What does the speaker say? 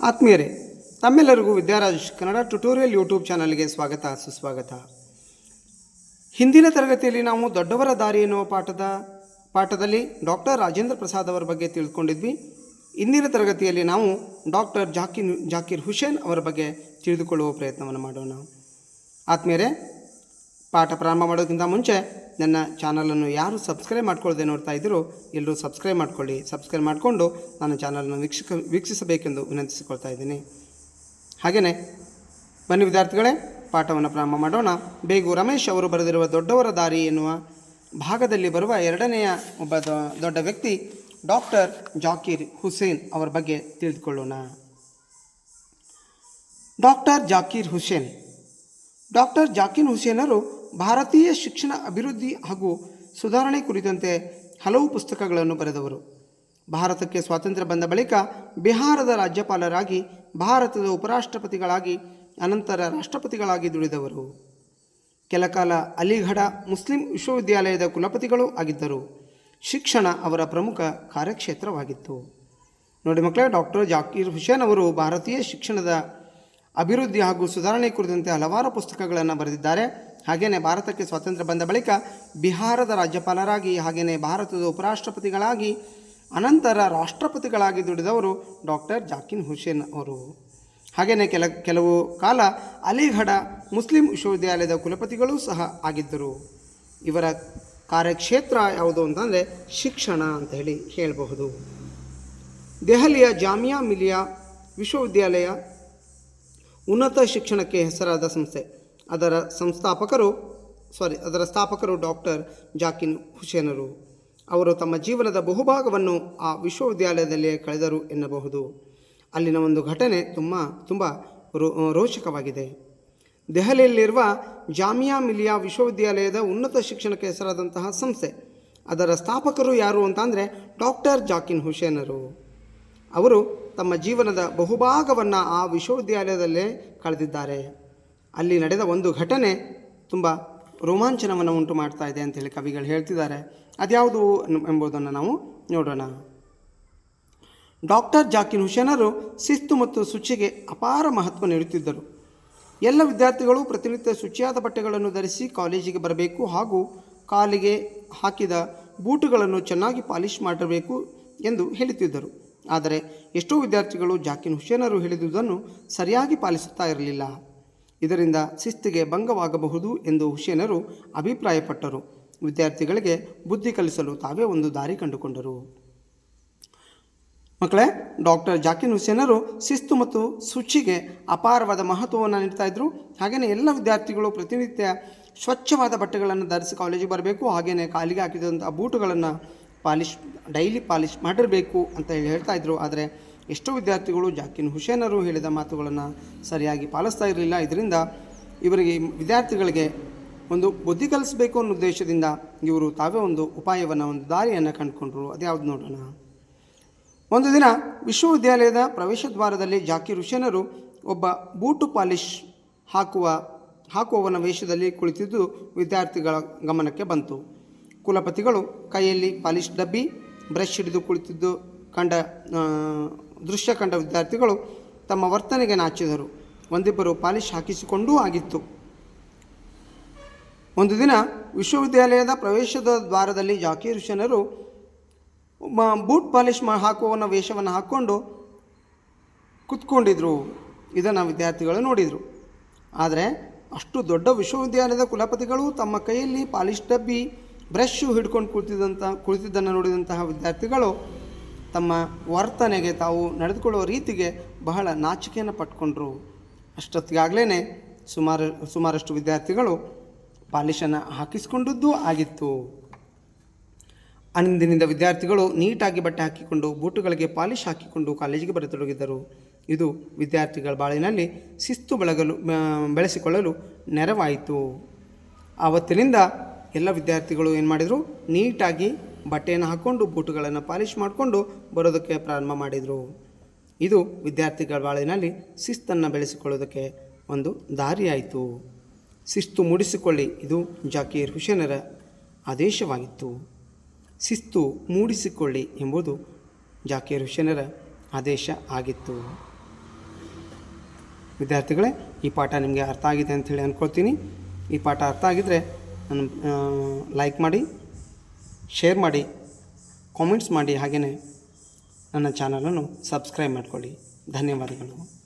ಆತ್ಮೀಯರೇ, ತಮ್ಮೆಲ್ಲರಿಗೂ ವಿದ್ಯಾರಾಜ್ Kannada tutorial YouTube ಚಾನಲ್ಗೆ ಸ್ವಾಗತ, ಸುಸ್ವಾಗತ. ಹಿಂದಿನ ತರಗತಿಯಲ್ಲಿ ನಾವು ದೊಡ್ಡವರ ದಾರಿ ಎನ್ನುವ ಪಾಠದ, ಪಾಠದಲ್ಲಿ ಡಾಕ್ಟರ್ ರಾಜೇಂದ್ರ ಪ್ರಸಾದ್ ಅವರ ಬಗ್ಗೆ ತಿಳಿದುಕೊಂಡಿದ್ವಿ. ಇಂದಿನ ತರಗತಿಯಲ್ಲಿ ನಾವು ಡಾಕ್ಟರ್ ಜಾಕಿರ್ ಜಾಕಿರ್ ಹುಸೇನ್ ಅವರ ಬಗ್ಗೆ ತಿಳಿದುಕೊಳ್ಳುವ ಪ್ರಯತ್ನವನ್ನು ಮಾಡೋಣ. ಆತ್ಮೀಯರೇ, ಪಾಠ ಪ್ರಾರಂಭ ಮಾಡೋದಕ್ಕಿಂತ ಮುಂಚೆ ನನ್ನ ಚಾನಲನ್ನು ಯಾರು ಸಬ್ಸ್ಕ್ರೈಬ್ ಮಾಡ್ಕೊಳ್ಳದೆ ನೋಡ್ತಾ ಇದ್ದರೂ ಎಲ್ಲರೂ ಸಬ್ಸ್ಕ್ರೈಬ್ ಮಾಡ್ಕೊಳ್ಳಿ. ಸಬ್ಸ್ಕ್ರೈಬ್ ಮಾಡಿಕೊಂಡು ನನ್ನ ಚಾನಲನ್ನು ವೀಕ್ಷಕ, ವೀಕ್ಷಿಸಬೇಕೆಂದು ವಿನಂತಿಸಿಕೊಳ್ತಾ ಇದ್ದೀನಿ. ಹಾಗೆಯೇ ಬನ್ನಿ ವಿದ್ಯಾರ್ಥಿಗಳೇ, ಪಾಠವನ್ನು ಪ್ರಾರಂಭ ಮಾಡೋಣ. ಬೇಗು ರಮೇಶ್ ಅವರು ಬರೆದಿರುವ ದೊಡ್ಡವರ ದಾರಿ ಎನ್ನುವ ಭಾಗದಲ್ಲಿ ಬರುವ ಎರಡನೆಯ ಒಬ್ಬ ದೊಡ್ಡ ವ್ಯಕ್ತಿ ಡಾಕ್ಟರ್ ಜಾಕೀರ್ ಹುಸೇನ್ ಅವರ ಬಗ್ಗೆ ತಿಳಿದುಕೊಳ್ಳೋಣ. ಡಾಕ್ಟರ್ ಜಾಕೀರ್ ಹುಸೇನ್. ಡಾಕ್ಟರ್ ಜಾಕೀರ್ ಹುಸೇನರು ಭಾರತೀಯ ಶಿಕ್ಷಣ ಅಭಿವೃದ್ಧಿ ಹಾಗೂ ಸುಧಾರಣೆ ಕುರಿತಂತೆ ಹಲವು ಪುಸ್ತಕಗಳನ್ನು ಬರೆದವರು. ಭಾರತಕ್ಕೆ ಸ್ವಾತಂತ್ರ್ಯ ಬಂದ ಬಳಿಕ ಬಿಹಾರದ ರಾಜ್ಯಪಾಲರಾಗಿ, ಭಾರತದ ಉಪರಾಷ್ಟ್ರಪತಿಗಳಾಗಿ, ಅನಂತರ ರಾಷ್ಟ್ರಪತಿಗಳಾಗಿ ದುಡಿದವರು. ಕೆಲಕಾಲ ಅಲಿಗಢ ಮುಸ್ಲಿಂ ವಿಶ್ವವಿದ್ಯಾಲಯದ ಕುಲಪತಿಗಳೂ ಆಗಿದ್ದರು. ಶಿಕ್ಷಣ ಅವರ ಪ್ರಮುಖ ಕಾರ್ಯಕ್ಷೇತ್ರವಾಗಿತ್ತು. ನೋಡಿ ಮಕ್ಕಳೇ, ಡಾಕ್ಟರ್ ಜಾಕೀರ್ ಹುಸೇನ್ ಅವರು ಭಾರತೀಯ ಶಿಕ್ಷಣದ ಅಭಿವೃದ್ಧಿ ಹಾಗೂ ಸುಧಾರಣೆ ಕುರಿತಂತೆ ಹಲವಾರು ಪುಸ್ತಕಗಳನ್ನು ಬರೆದಿದ್ದಾರೆ. ಹಾಗೆಯೇ ಭಾರತಕ್ಕೆ ಸ್ವಾತಂತ್ರ್ಯ ಬಂದ ಬಳಿಕ ಬಿಹಾರದ ರಾಜ್ಯಪಾಲರಾಗಿ ಹಾಗೆಯೇ ಭಾರತದ ಉಪರಾಷ್ಟ್ರಪತಿಗಳಾಗಿ ಅನಂತರ ರಾಷ್ಟ್ರಪತಿಗಳಾಗಿ ದುಡಿದವರು ಡಾಕ್ಟರ್ ಜಾಕಿನ್ ಹುಸೇನ್ ಅವರು. ಹಾಗೆಯೇ ಕೆಲ, ಕೆಲವು ಕಾಲ ಅಲಿಗಢ ಮುಸ್ಲಿಂ ವಿಶ್ವವಿದ್ಯಾಲಯದ ಕುಲಪತಿಗಳೂ ಸಹ ಆಗಿದ್ದರು. ಇವರ ಕಾರ್ಯಕ್ಷೇತ್ರ ಯಾವುದು ಅಂತಂದರೆ ಶಿಕ್ಷಣ ಅಂತ ಹೇಳಿ ಹೇಳಬಹುದು. ದೆಹಲಿಯ ಜಾಮಿಯಾ ಮಿಲಿಯಾ ವಿಶ್ವವಿದ್ಯಾಲಯ ಉನ್ನತ ಶಿಕ್ಷಣಕ್ಕೆ ಹೆಸರಾದ ಸಂಸ್ಥೆ. ಅದರ ಸಂಸ್ಥಾಪಕರು ಸಾರಿ ಅದರ ಸ್ಥಾಪಕರು ಡಾಕ್ಟರ್ ಜಾಕಿನ್ ಹುಸೇನರು. ಅವರು ತಮ್ಮ ಜೀವನದ ಬಹುಭಾಗವನ್ನು ಆ ವಿಶ್ವವಿದ್ಯಾಲಯದಲ್ಲಿಯೇ ಕಳೆದರು ಎನ್ನಬಹುದು. ಅಲ್ಲಿನ ಒಂದು ಘಟನೆ ತುಂಬ ತುಂಬ ರೋ, ರೋಚಕವಾಗಿದೆ. ದೆಹಲಿಯಲ್ಲಿರುವ ಜಾಮಿಯಾ ಮಿಲಿಯಾ ವಿಶ್ವವಿದ್ಯಾಲಯದ ಉನ್ನತ ಶಿಕ್ಷಣಕ್ಕೆ ಹೆಸರಾದಂತಹ ಸಂಸ್ಥೆ. ಅದರ ಸ್ಥಾಪಕರು ಯಾರು ಅಂತಂದರೆ ಡಾಕ್ಟರ್ ಜಾಕಿನ್ ಹುಸೇನರು. ಅವರು ತಮ್ಮ ಜೀವನದ ಬಹುಭಾಗವನ್ನು ಆ ವಿಶ್ವವಿದ್ಯಾಲಯದಲ್ಲೇ ಕಳೆದಿದ್ದಾರೆ. ಅಲ್ಲಿ ನಡೆದ ಒಂದು ಘಟನೆ ತುಂಬ ರೋಮಾಂಚನವನ್ನು ಉಂಟು ಮಾಡ್ತಾ ಇದೆ ಅಂತೇಳಿ ಕವಿಗಳು ಹೇಳ್ತಿದ್ದಾರೆ. ಅದ್ಯಾವುದು ಎಂಬುದನ್ನು ನಾವು ನೋಡೋಣ. ಡಾಕ್ಟರ್ ಜಾಕಿನ್ ಹುಸೇನರು ಶಿಸ್ತು ಮತ್ತು ಶುಚಿಗೆ ಅಪಾರ ಮಹತ್ವ ನೀಡುತ್ತಿದ್ದರು. ಎಲ್ಲ ವಿದ್ಯಾರ್ಥಿಗಳು ಪ್ರತಿನಿತ್ಯ ಶುಚಿಯಾದ ಬಟ್ಟೆಗಳನ್ನು ಧರಿಸಿ ಕಾಲೇಜಿಗೆ ಬರಬೇಕು ಹಾಗೂ ಕಾಲಿಗೆ ಹಾಕಿದ ಬೂಟುಗಳನ್ನು ಚೆನ್ನಾಗಿ ಪಾಲಿಷ್ ಮಾಡಬೇಕು ಎಂದು ಹೇಳುತ್ತಿದ್ದರು. ಆದರೆ ಎಷ್ಟೋ ವಿದ್ಯಾರ್ಥಿಗಳು ಜಾಕಿನ್ ಹುಸೇನರು ಹೇಳಿದುದನ್ನು ಸರಿಯಾಗಿ ಪಾಲಿಸುತ್ತಾ ಇರಲಿಲ್ಲ. ಇದರಿಂದ ಶಿಸ್ತಿಗೆ ಭಂಗವಾಗಬಹುದು ಎಂದು ಹುಸೇನರು ಅಭಿಪ್ರಾಯಪಟ್ಟರು. ವಿದ್ಯಾರ್ಥಿಗಳಿಗೆ ಬುದ್ಧಿ ಕಲಿಸಲು ತಾವೇ ಒಂದು ದಾರಿ ಕಂಡುಕೊಂಡರು. ಮಕ್ಕಳೇ, ಡಾಕ್ಟರ್ ಜಾಕಿನ್ ಹುಸೇನರು ಶಿಸ್ತು ಮತ್ತು ಶುಚಿಗೆ ಅಪಾರವಾದ ಮಹತ್ವವನ್ನು ನೀಡ್ತಾ ಇದ್ದರು ಹಾಗೆಯೇ ಎಲ್ಲ ವಿದ್ಯಾರ್ಥಿಗಳು ಪ್ರತಿನಿತ್ಯ ಸ್ವಚ್ಛವಾದ ಬಟ್ಟೆಗಳನ್ನು ಧರಿಸಿ ಕಾಲೇಜಿಗೆ ಬರಬೇಕು ಹಾಗೆಯೇ ಕಾಲಿಗೆ ಹಾಕಿದಂಥ ಬೂಟುಗಳನ್ನು ಪಾಲಿಶ್, ಡೈಲಿ ಪಾಲಿಶ್ ಮಾಡಿರಬೇಕು ಅಂತ ಹೇಳಿ ಹೇಳ್ತಾ ಇದ್ದರು ಆದರೆ ಎಷ್ಟೋ ವಿದ್ಯಾರ್ಥಿಗಳು ಜಾಕಿನ್ ಹುಸೇನರು ಹೇಳಿದ ಮಾತುಗಳನ್ನು ಸರಿಯಾಗಿ ಪಾಲಿಸ್ತಾ ಇರಲಿಲ್ಲ. ಇದರಿಂದ ಇವರಿಗೆ ವಿದ್ಯಾರ್ಥಿಗಳಿಗೆ ಒಂದು ಬುದ್ಧಿ ಕಲಿಸಬೇಕು ಅನ್ನೋ ಉದ್ದೇಶದಿಂದ ಇವರು ತಾವೇ ಒಂದು ಉಪಾಯವನ್ನು, ಒಂದು ದಾರಿಯನ್ನು ಕಂಡುಕೊಂಡರು. ಅದ್ಯಾವುದು ನೋಡೋಣ. ಒಂದು ದಿನ ವಿಶ್ವವಿದ್ಯಾಲಯದ ಪ್ರವೇಶ ದ್ವಾರದಲ್ಲಿ ಜಾಕಿರ್ ಹುಸೇನರು ಒಬ್ಬ ಬೂಟು ಪಾಲಿಶ್ ಹಾಕುವ, ಹಾಕುವವನ ವೇಷದಲ್ಲಿ ಕುಳಿತಿದ್ದು ವಿದ್ಯಾರ್ಥಿಗಳ ಗಮನಕ್ಕೆ ಬಂತು. ಕುಲಪತಿಗಳು ಕೈಯಲ್ಲಿ ಪಾಲಿಶ್ ಡಬ್ಬಿ, ಬ್ರಷ್ ಹಿಡಿದು ಕುಳಿತಿದ್ದು ಕಂಡ ದೃಶ್ಯ ಕಂಡ ವಿದ್ಯಾರ್ಥಿಗಳು ತಮ್ಮ ವರ್ತನೆಗೆ ನಾಚಿದರು. ಒಂದಿಬ್ಬರು ಪಾಲಿಶ್ ಹಾಕಿಸಿಕೊಂಡೂ ಆಗಿತ್ತು. ಒಂದು ದಿನ ವಿಶ್ವವಿದ್ಯಾಲಯದ ಪ್ರವೇಶದ ದ್ವಾರದಲ್ಲಿ ಜಾಕೀರ್ ಹುಸೇನರು ಮ- ಬೂಟ್ ಪಾಲಿಶ್ ಮಾ, ಹಾಕುವವನ ವೇಷವನ್ನು ಹಾಕ್ಕೊಂಡು ಕುತ್ಕೊಂಡಿದ್ರು. ಇದನ್ನು ವಿದ್ಯಾರ್ಥಿಗಳು ನೋಡಿದರು. ಆದರೆ ಅಷ್ಟು ದೊಡ್ಡ ವಿಶ್ವವಿದ್ಯಾಲಯದ ಕುಲಪತಿಗಳು ತಮ್ಮ ಕೈಯಲ್ಲಿ ಪಾಲಿಷ್ ಡಬ್ಬಿ, ಬ್ರಷ್ ಹಿಡ್ಕೊಂಡು ಕುಳಿತಿದ್ದಂಥ ಕುಳಿತಿದ್ದನ್ನು ನೋಡಿದಂತಹ ವಿದ್ಯಾರ್ಥಿಗಳು ತಮ್ಮ ವರ್ತನೆಗೆ ತಾವು ನಡೆದುಕೊಳ್ಳುವ ರೀತಿಗೆ ಬಹಳ ನಾಚಿಕೆಯನ್ನು ಪಟ್ಕೊಂಡ್ರು. ಅಷ್ಟೊತ್ತಿಗಾಗಲೇ ಸುಮಾರು, ಸುಮಾರಷ್ಟು ವಿದ್ಯಾರ್ಥಿಗಳು ಪಾಲಿಷನ್ನು ಹಾಕಿಸಿಕೊಂಡದ್ದು ಆಗಿತ್ತು. ಅಂದಿನಿಂದ ವಿದ್ಯಾರ್ಥಿಗಳು ನೀಟಾಗಿ ಬಟ್ಟೆ ಹಾಕಿಕೊಂಡು ಬೂಟುಗಳಿಗೆ ಪಾಲಿಶ್ ಹಾಕಿಕೊಂಡು ಕಾಲೇಜಿಗೆ ಬರತೊಡಗಿದ್ದರು ಇದು ವಿದ್ಯಾರ್ಥಿಗಳ ಬಾಳಿನಲ್ಲಿ ಶಿಸ್ತು ಬೆಳಗಲು ಬೆಳೆಸಿಕೊಳ್ಳಲು ನೆರವಾಯಿತು. ಆವತ್ತಿನಿಂದ ಎಲ್ಲ ವಿದ್ಯಾರ್ಥಿಗಳು ಏನು ಮಾಡಿದರು ನೀಟಾಗಿ ಬಟ್ಟೆಯನ್ನು ಹಾಕ್ಕೊಂಡು ಬೂಟುಗಳನ್ನು ಪಾಲಿಷ್ ಮಾಡಿಕೊಂಡು ಬರೋದಕ್ಕೆ ಪ್ರಾರಂಭ ಮಾಡಿದರು. ಇದು ವಿದ್ಯಾರ್ಥಿಗಳ ಬಾಳಿನಲ್ಲಿ ಶಿಸ್ತನ್ನು ಬೆಳೆಸಿಕೊಳ್ಳೋದಕ್ಕೆ ಒಂದು ದಾರಿಯಾಯಿತು. ಶಿಸ್ತು ಮೂಡಿಸಿಕೊಳ್ಳಿ, ಇದು ಜಾಕೀರ್ ಹುಸೇನರ ಆದೇಶವಾಗಿತ್ತು. ಶಿಸ್ತು ಮೂಡಿಸಿಕೊಳ್ಳಿ ಎಂಬುದು ಜಾಕೀರ್ ಹುಸೇನರ ಆದೇಶ ಆಗಿತ್ತು. ವಿದ್ಯಾರ್ಥಿಗಳೇ, ಈ ಪಾಠ ನಿಮಗೆ ಅರ್ಥ ಆಗಿದೆ ಅಂಥೇಳಿ ಅಂದ್ಕೊಳ್ತೀನಿ ಈ ಪಾಠ ಅರ್ಥ ಆಗಿದ್ದರೆ ಲೈಕ್ ಮಾಡಿ. ಶೇರ್ ಮಾಡಿ ಕಾಮೆಂಟ್ಸ್ ಮಾಡಿ ಹಾಗೆಯೇ ನನ್ನ ಚಾನಲನ್ನು ಸಬ್ಸ್ಕ್ರೈಬ್ ಮಾಡಿಕೊಳ್ಳಿ. ಧನ್ಯವಾದಗಳು.